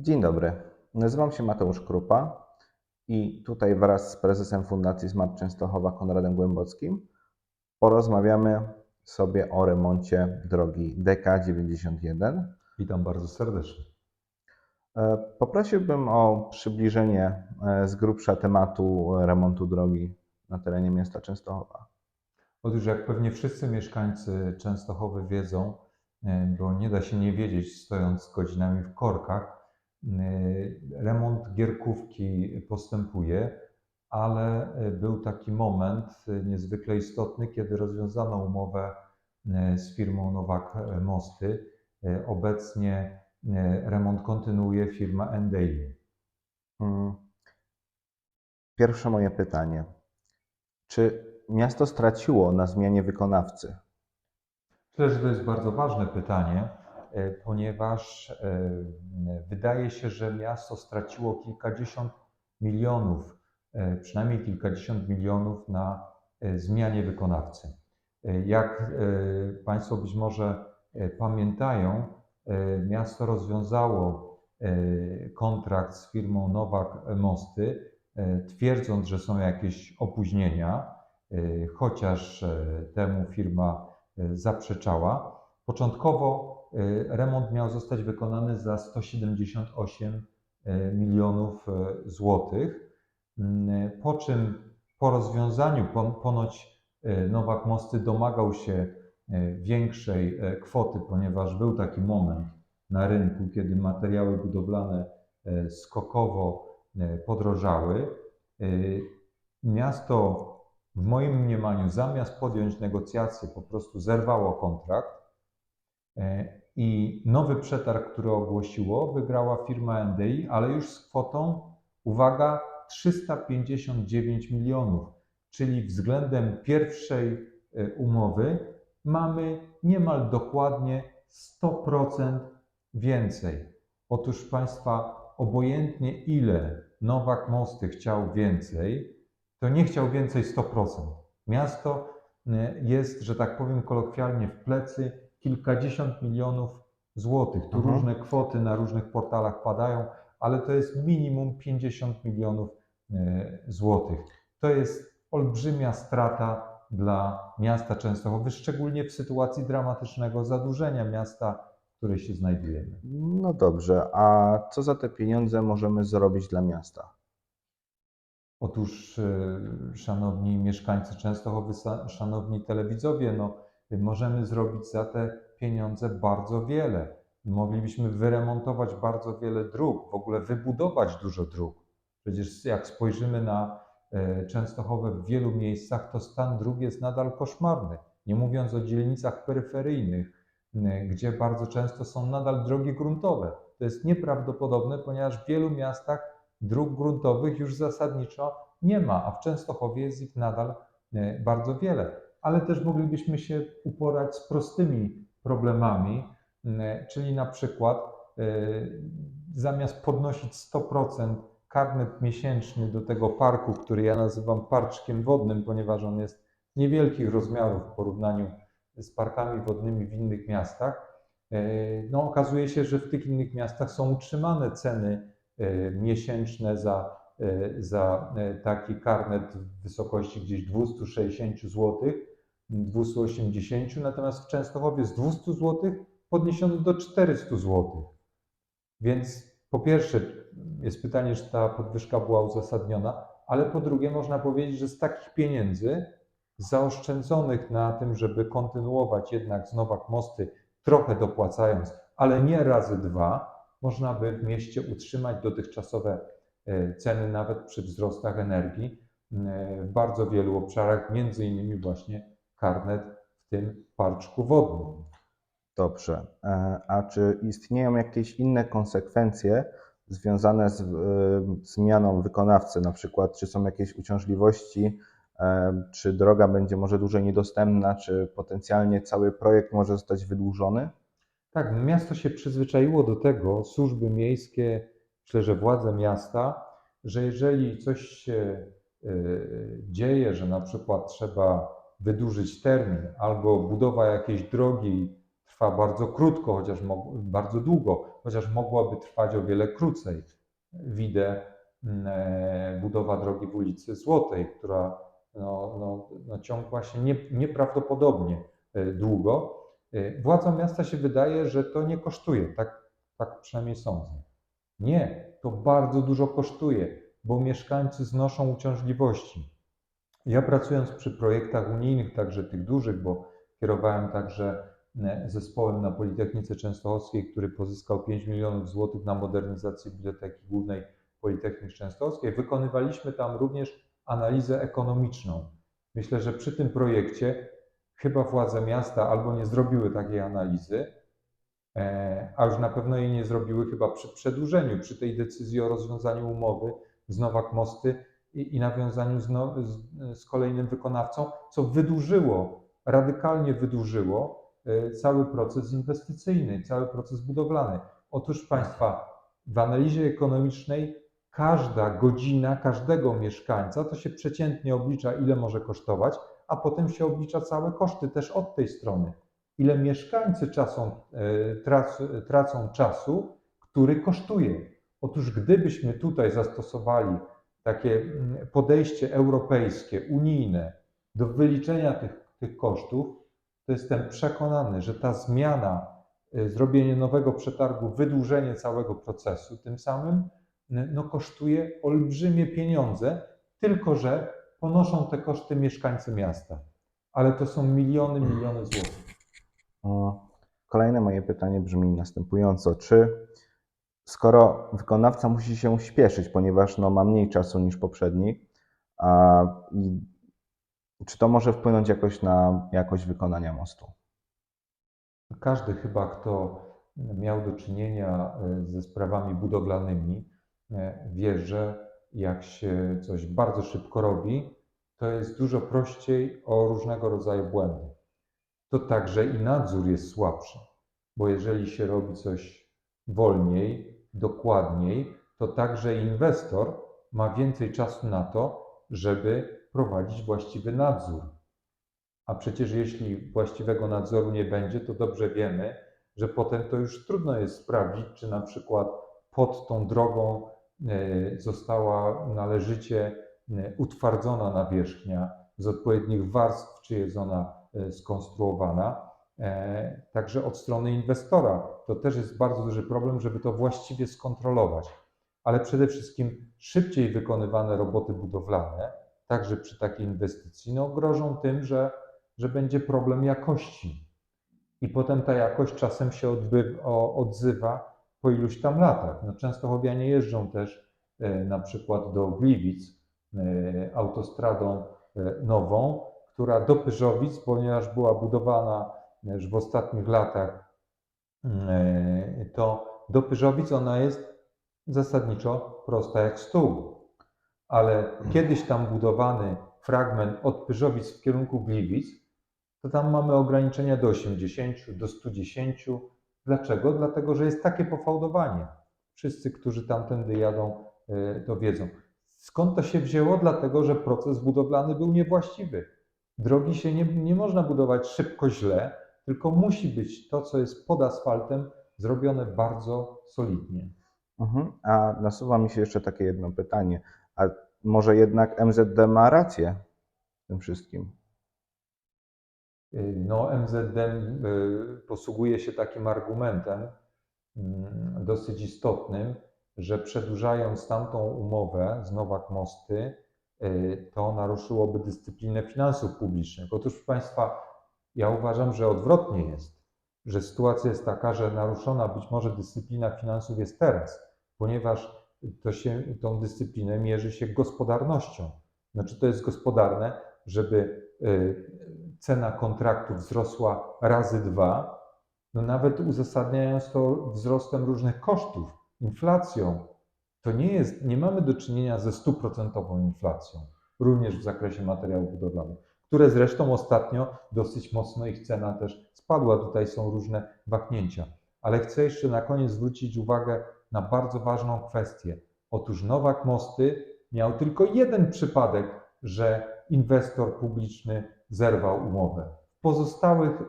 Dzień dobry. Nazywam się Mateusz Krupa i tutaj wraz z prezesem Fundacji Smart Częstochowa Konradem Głębockim porozmawiamy sobie o remoncie drogi DK91. Witam bardzo serdecznie. E, Poprosiłbym o przybliżenie e, z grubsza tematu remontu drogi na terenie miasta Częstochowa. Otóż, jak pewnie wszyscy mieszkańcy Częstochowy wiedzą, e, bo nie da się nie wiedzieć, stojąc godzinami w korkach, remont gierkówki postępuje, ale e, był taki moment e, niezwykle istotny, kiedy rozwiązano umowę z firmą Nowak Mosty. Obecnie remont kontynuuje firma Endaily. Mm. Pierwsze moje pytanie. Czy miasto straciło na zmianie wykonawcy? Myślę, że to jest bardzo ważne pytanie, ponieważ e, wydaje się, że miasto straciło kilkadziesiąt milionów, e, przynajmniej kilkadziesiąt milionów na e, zmianie wykonawcy. E, Jak e, Państwo być może e, pamiętają, e, miasto rozwiązało e, kontrakt z firmą Nowak Mosty, e, twierdząc, że są jakieś opóźnienia, e, chociaż e, temu firma e, zaprzeczała. Początkowo e, remont miał zostać wykonany za 178 e, milionów e, złotych, Mm, po czym po rozwiązaniu pon- ponoć Nowak Mosty domagał się większej kwoty, ponieważ był taki moment na rynku, kiedy materiały budowlane skokowo podrożały. Miasto w moim mniemaniu, zamiast podjąć negocjacje, po prostu zerwało kontrakt i nowy przetarg, który ogłosiło, wygrała firma NDI, ale już z kwotą, uwaga, 359 milionów, czyli względem pierwszej e, umowy mamy niemal dokładnie 100% więcej. Otóż Państwa, obojętnie ile Nowak Mosty chciał więcej, to nie chciał więcej 100%. Miasto e, jest, że tak powiem kolokwialnie, w plecy kilkadziesiąt milionów złotych. Tu Mhm. różne kwoty na różnych portalach padają, ale to jest minimum 50 milionów e, złotych. To jest olbrzymia strata dla miasta Częstochowy, szczególnie w sytuacji dramatycznego zadłużenia miasta, w której się znajdujemy. No dobrze, a co za te pieniądze możemy zrobić dla miasta? Otóż, e, szanowni mieszkańcy Częstochowy, szanowni telewidzowie, no, możemy zrobić za te pieniądze bardzo wiele. Moglibyśmy wyremontować bardzo wiele dróg, w ogóle wybudować dużo dróg. Przecież jak spojrzymy na e, Częstochowę w wielu miejscach, to stan dróg jest nadal koszmarny. Nie mówiąc o dzielnicach peryferyjnych, gdzie bardzo często są nadal drogi gruntowe. To jest nieprawdopodobne, ponieważ w wielu miastach dróg gruntowych już zasadniczo nie ma, a w Częstochowie jest ich nadal e, bardzo wiele. Ale też moglibyśmy się uporać z prostymi problemami, m, czyli na przykład e, zamiast podnosić 100% karnet miesięczny do tego parku, który ja nazywam parczkiem wodnym, ponieważ on jest niewielkich rozmiarów w porównaniu z parkami wodnymi w innych miastach, e, no okazuje się, że w tych innych miastach są utrzymane ceny e, miesięczne za, za e, taki karnet w wysokości gdzieś 260 zł, 280, natomiast w Częstochowie z 200 zł podniesiony do 400 zł. Więc po pierwsze jest pytanie, czy ta podwyżka była uzasadniona, ale po drugie można powiedzieć, że z takich pieniędzy zaoszczędzonych na tym, żeby kontynuować jednak z Nowak Mosty, trochę dopłacając, ale nie razy dwa, można by w mieście utrzymać dotychczasowe e, ceny nawet przy wzrostach energii e, w bardzo wielu obszarach, między innymi właśnie karnet w tym parczku wodnym. Dobrze. E, A czy istnieją jakieś inne konsekwencje związane z e, zmianą wykonawcy? Na przykład, czy są jakieś uciążliwości, e, czy droga będzie może dłużej niedostępna, czy potencjalnie cały projekt może zostać wydłużony? Tak, miasto się przyzwyczaiło do tego, służby miejskie, że władze miasta, że jeżeli coś się y, dzieje, że na przykład trzeba wydłużyć termin albo budowa jakiejś drogi trwa bardzo krótko, chociaż bardzo długo, chociaż mogłaby trwać o wiele krócej. Widzę mm, e, budowa drogi w ulicy Złotej, która no, no, no, ciągła się nie, nieprawdopodobnie e, długo. E, Władzom miasta się wydaje, że to nie kosztuje, tak, tak przynajmniej sądzę. Nie, to bardzo dużo kosztuje, bo mieszkańcy znoszą uciążliwości. Ja pracując przy projektach unijnych, także tych dużych, bo kierowałem także e, zespołem na Politechnice Częstochowskiej, który pozyskał 5 milionów złotych na modernizację Biblioteki Głównej Politechniki Częstochowskiej, wykonywaliśmy tam również analizę ekonomiczną. Myślę, że przy tym projekcie chyba władze miasta albo nie zrobiły takiej analizy, a już na pewno jej nie zrobiły chyba przy przedłużeniu, przy tej decyzji o rozwiązaniu umowy z Nowak Mosty i, i nawiązaniu z, no, z, z kolejnym wykonawcą, co wydłużyło, radykalnie wydłużyło e, cały proces inwestycyjny, cały proces budowlany. Otóż Państwa, w analizie ekonomicznej każda godzina każdego mieszkańca to się przeciętnie oblicza, ile może kosztować, a potem się oblicza całe koszty też od tej strony. Ile mieszkańcy czasą, e, trac, tracą czasu, który kosztuje. Otóż gdybyśmy tutaj zastosowali takie mm, podejście europejskie, unijne do wyliczenia tych, tych kosztów, to jestem przekonany, że ta zmiana, y, zrobienie nowego przetargu, wydłużenie całego procesu, tym samym no, kosztuje olbrzymie pieniądze, tylko że ponoszą te koszty mieszkańcy miasta. Ale to są miliony, miliony złotych. Kolejne moje pytanie brzmi następująco. Czy skoro wykonawca musi się śpieszyć, ponieważ no, ma mniej czasu niż poprzedni, a, i, czy to może wpłynąć jakoś na jakość wykonania mostu? Każdy chyba, kto miał do czynienia e, ze sprawami budowlanymi, e, wie, że jak się coś bardzo szybko robi, to jest dużo prościej o różnego rodzaju błędy. To także i nadzór jest słabszy, bo jeżeli się robi coś wolniej, dokładniej, to także inwestor ma więcej czasu na to, żeby prowadzić właściwy nadzór. A przecież jeśli właściwego nadzoru nie będzie, to dobrze wiemy, że potem to już trudno jest sprawdzić, czy na przykład pod tą drogą e, została należycie e, utwardzona nawierzchnia z odpowiednich warstw, czy jest ona skonstruowana. E, Także od strony inwestora to też jest bardzo duży problem, żeby to właściwie skontrolować. Ale przede wszystkim szybciej wykonywane roboty budowlane, także przy takiej inwestycji, no grożą tym, że, że będzie problem jakości. I potem ta jakość czasem się odzywa po iluś tam latach. No, Częstochowianie jeżdżą też e, na przykład do Gliwic e, autostradą e, nową, która do Pyżowic, ponieważ była budowana już w ostatnich latach, e, to do Pyżowic ona jest zasadniczo prosta jak stół. Ale kiedyś tam budowany fragment od Pyżowic w kierunku Gliwic, to tam mamy ograniczenia do 80, do 110. Dlaczego? Dlatego, że jest takie pofałdowanie. Wszyscy, którzy tamtędy jadą, e, to wiedzą. Skąd to się wzięło? Dlatego, że proces budowlany był niewłaściwy. Drogi się nie, nie można budować szybko źle, tylko musi być to, co jest pod asfaltem, zrobione bardzo solidnie. Mhm. A nasuwa mi się jeszcze takie jedno pytanie. A może jednak MZD ma rację w tym wszystkim? Y, No, MZD y, posługuje się takim argumentem mm, dosyć istotnym, że przedłużając tamtą umowę z Nowak Mosty, to naruszyłoby dyscyplinę finansów publicznych. Otóż, proszę Państwa, ja uważam, że odwrotnie jest, że sytuacja jest taka, że naruszona być może dyscyplina finansów jest teraz, ponieważ to się, tą dyscyplinę mierzy się gospodarnością. Znaczy, to jest gospodarne, żeby y, cena kontraktu wzrosła razy dwa, no nawet uzasadniając to wzrostem różnych kosztów, inflacją, to nie jest, nie mamy do czynienia ze stuprocentową inflacją, również w zakresie materiałów budowlanych, które zresztą ostatnio dosyć mocno ich cena też spadła. Tutaj są różne wahnięcia. Ale chcę jeszcze na koniec zwrócić uwagę na bardzo ważną kwestię. Otóż Nowak Mosty miał tylko jeden przypadek, że inwestor publiczny zerwał umowę. W pozostałych e,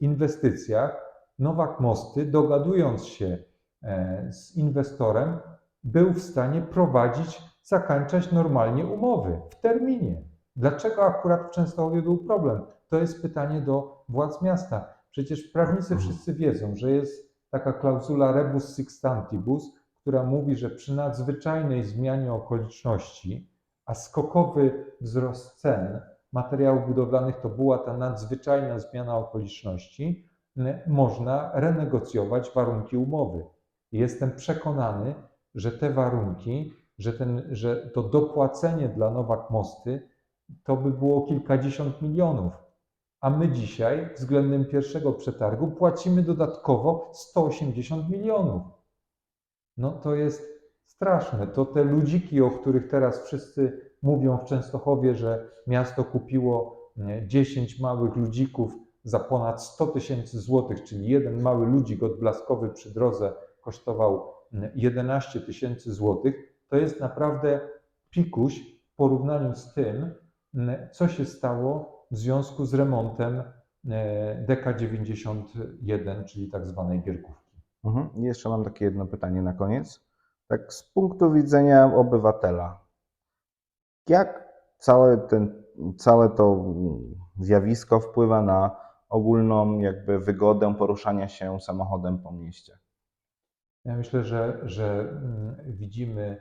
inwestycjach Nowak Mosty, dogadując się e, z inwestorem, był w stanie prowadzić, zakończać normalnie umowy w terminie. Dlaczego akurat w Częstochowie był problem? To jest pytanie do władz miasta. Przecież prawnicy wszyscy wiedzą, że jest taka klauzula rebus sixtantibus, która mówi, że przy nadzwyczajnej zmianie okoliczności, a skokowy wzrost cen materiałów budowlanych to była ta nadzwyczajna zmiana okoliczności, można renegocjować warunki umowy. Jestem przekonany, że te warunki, że, ten, że to dopłacenie dla Nowak Mosty to by było kilkadziesiąt milionów. A my dzisiaj względem pierwszego przetargu płacimy dodatkowo 180 milionów. No to jest straszne. To te ludziki, o których teraz wszyscy mówią w Częstochowie, że miasto kupiło nie, 10 małych ludzików za ponad 100 tysięcy złotych, czyli jeden mały ludzik odblaskowy przy drodze kosztował 11 tysięcy złotych, to jest naprawdę pikuś w porównaniu z tym, co się stało w związku z remontem e, DK91, czyli tak zwanej Gierkówki. Mhm. Jeszcze mam takie jedno pytanie na koniec. Tak z punktu widzenia obywatela, jak całe, ten, całe to zjawisko wpływa na ogólną jakby wygodę poruszania się samochodem po mieście? Ja myślę, że, że mm, widzimy,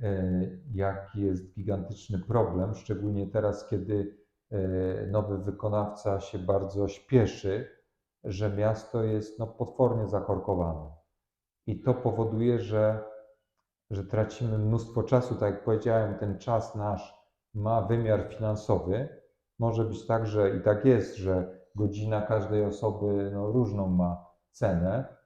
e, jaki jest gigantyczny problem, szczególnie teraz, kiedy e, nowy wykonawca się bardzo śpieszy, że miasto jest no, potwornie zakorkowane. I to powoduje, że, że tracimy mnóstwo czasu. Tak jak powiedziałem, ten czas nasz ma wymiar finansowy. Może być tak, że i tak jest, że godzina każdej osoby no, różną ma cenę,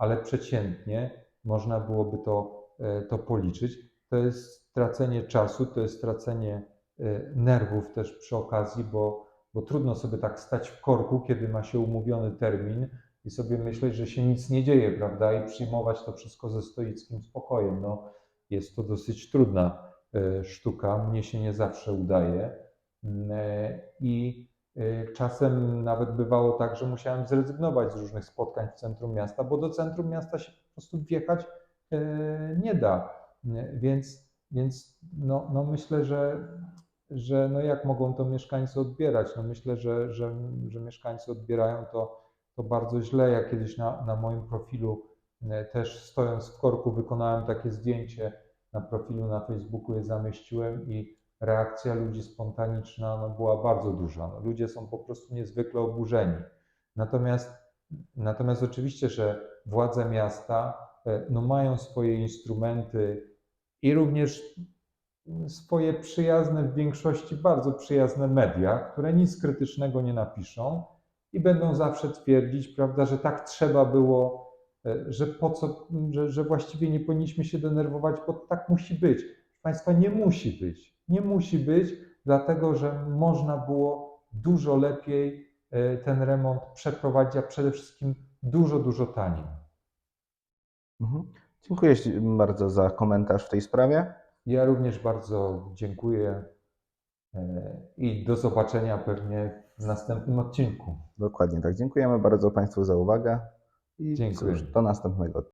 ale przeciętnie można byłoby to, e, to policzyć. To jest stracenie czasu, to jest stracenie e, nerwów też przy okazji, bo, bo trudno sobie tak stać w korku, kiedy ma się umówiony termin i sobie myśleć, że się nic nie dzieje, prawda? I przyjmować to wszystko ze stoickim spokojem. No, jest to dosyć trudna e, sztuka, mnie się nie zawsze udaje. Mm, I czasem nawet bywało tak, że musiałem zrezygnować z różnych spotkań w centrum miasta, bo do centrum miasta się po prostu wjechać e, nie da. Nie, Więc, więc no, no myślę, że, że no jak mogą to mieszkańcy odbierać? No myślę, że, że, że mieszkańcy odbierają to, to bardzo źle. Ja kiedyś na, na moim profilu e, też stojąc w korku wykonałem takie zdjęcie na profilu na Facebooku je zamieściłem i reakcja ludzi spontaniczna no, była bardzo duża. No, ludzie są po prostu niezwykle oburzeni. Natomiast, natomiast oczywiście, że władze miasta e, no, mają swoje instrumenty i również swoje przyjazne, w większości bardzo przyjazne media, które nic krytycznego nie napiszą i będą zawsze twierdzić, prawda, że tak trzeba było, e, że po co, że, że właściwie nie powinniśmy się denerwować, bo tak musi być. Państwa, nie musi być. Nie musi być, dlatego że można było dużo lepiej e, ten remont przeprowadzić, a przede wszystkim dużo, dużo taniej. Mhm. Dziękuję bardzo za komentarz w tej sprawie. Ja również bardzo dziękuję e, i do zobaczenia pewnie w następnym odcinku. Dokładnie tak. Dziękujemy bardzo Państwu za uwagę i Dziękuję. cóż, do następnego.